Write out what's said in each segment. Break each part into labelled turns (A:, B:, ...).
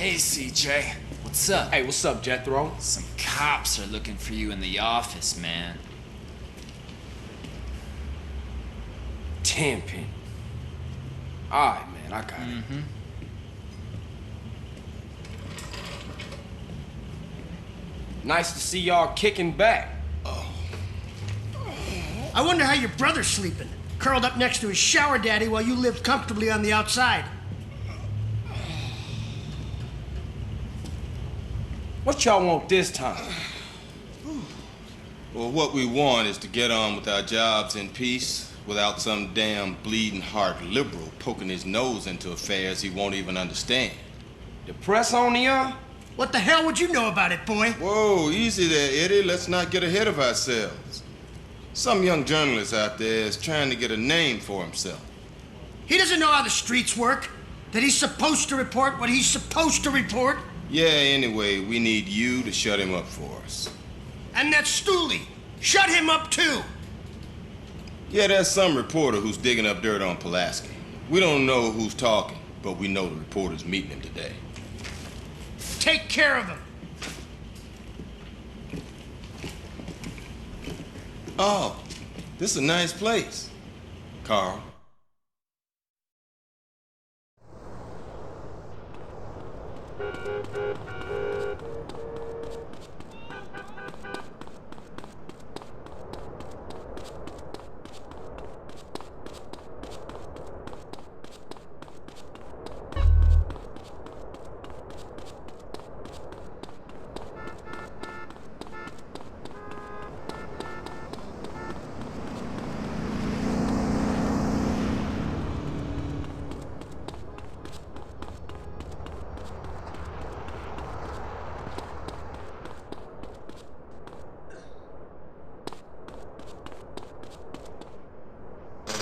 A: Hey, CJ. What's up?
B: Hey, what's up, Jethro?
A: Some cops are looking for you in the office, man.
B: Tenpin. Alright, man, I got it. Mm-hmm. Nice to see y'all kicking back. Oh.
C: I wonder how your brother's sleeping. Curled up next to his shower daddy while you lived comfortably on the outside.
B: What y'all want this time?
D: Well, what we want is to get on with our jobs in peace without some damn bleeding heart liberal poking his nose into affairs he won't even understand.
B: The press on y'all?
C: What the hell would you know about it, boy?
D: Whoa, easy there, Eddie. Let's not get ahead of ourselves. Some young journalist out there is trying to get a name for himself.
C: He doesn't know how the streets work. That he's supposed to report what he's supposed to report.
D: Yeah, anyway, we need you to shut him up for us.
C: And that Stooley. Shut him up too.
D: Yeah, there's some reporter who's digging up dirt on Pulaski. We don't know who's talking, but we know the reporter's meeting him today.
C: Take care of him.
D: Oh, this is a nice place. Carl.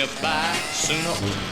E: Goodbye, sooner.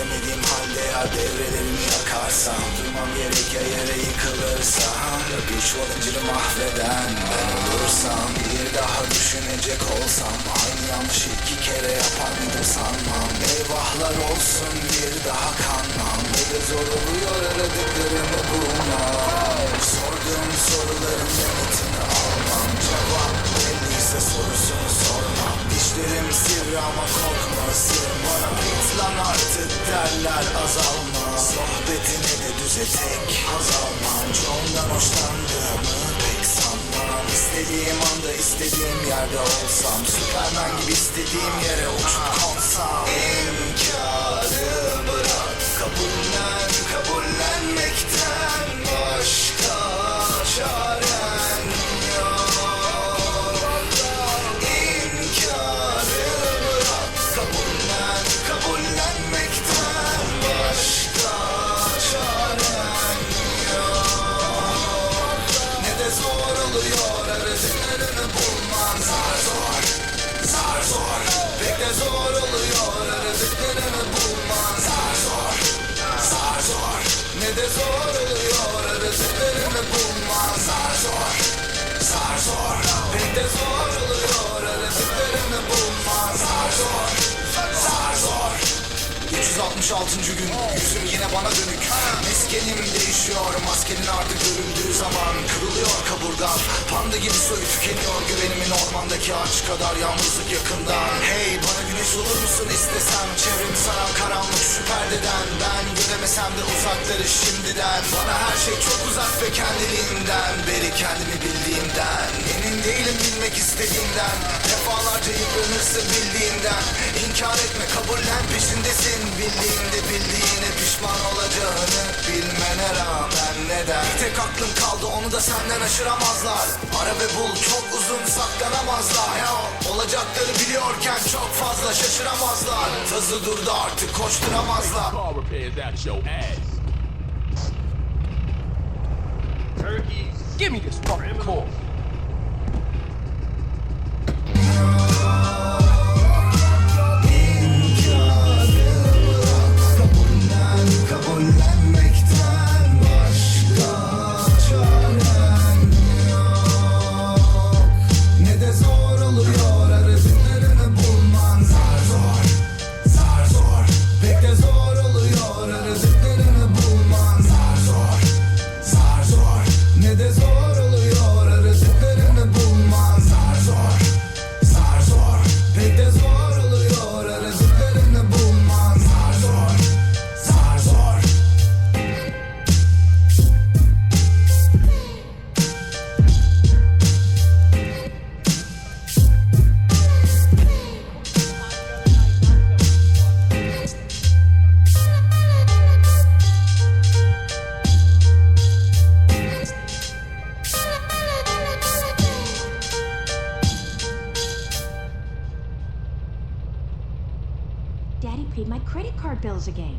F: İstemediğim halde ya devrelerimi yakarsam Durmam gerek ya yere yıkılırsam bir çuval inciri mahveden ben olursam Bir daha düşünecek olsam Aynı yanlış iki kere yapar mıydım sanmam. Eyvahlar olsun bir daha kanmam. Ne de zor oluyor aradıklarımı bulmam Sorduğum soruların yanıtını almam. Cevap belliyse sorusunu sormam. Dişlerim sivri ama korkma ısırım bana. Bit lan artık derler azalma. Sohbetine de düze tek haz almam Çoğundan hoşlandığımı pek sanmam. İstediğim anda istediğim yerde olsam. Süpermen gibi istediğim yere uçup konsam İnkarı Ne de 366. gün. Yüzüm yine bana dönük. Meskenim değişiyor. Maskenin artık göründüğü zaman Kırılıyor kaburgan Panda gibi soyu tükeniyor Güvenimin ormandaki ağaç kadar Yalnızlık yakından. Hey bana güneş olur musun istesem? Çevremi saran karanlık şu perdeden. Ben göremesem de uzakları şimdiden. Bana her şey çok uzak ve kendiliğimden Beri kendimi bildiğimden Emin değilim bilmek istediğimden Defalarca yıpranırsın bildiğinden İnkar etme kabullen peşindesin Bildiğinde bildiğine pişman olacağını Bilmene rağmen neden? Bir tek aklım kaldı onu da senden aşıramazlar. Ara ve bul çok uzun saklanamazlar. Ya Olacakları biliyorken çok fazla şaşıramazlar. Tazı durdu artık koşturamazlar Give me this fucking cord.
G: Daddy paid my credit card bills again.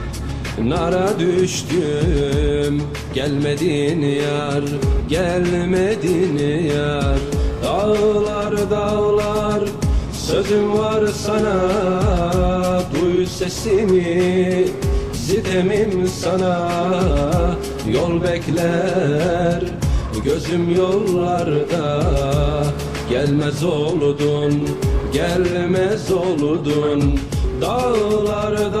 H: nara düştüm Gelmedin yar, gelmedin yar. Dağlar dağlar sözüm var sana. Duy sesimi sitemim sana. Yol bekler gözüm yollarda. Gelmez oldun, gelmez oldun. Dağlar dağlar sözüm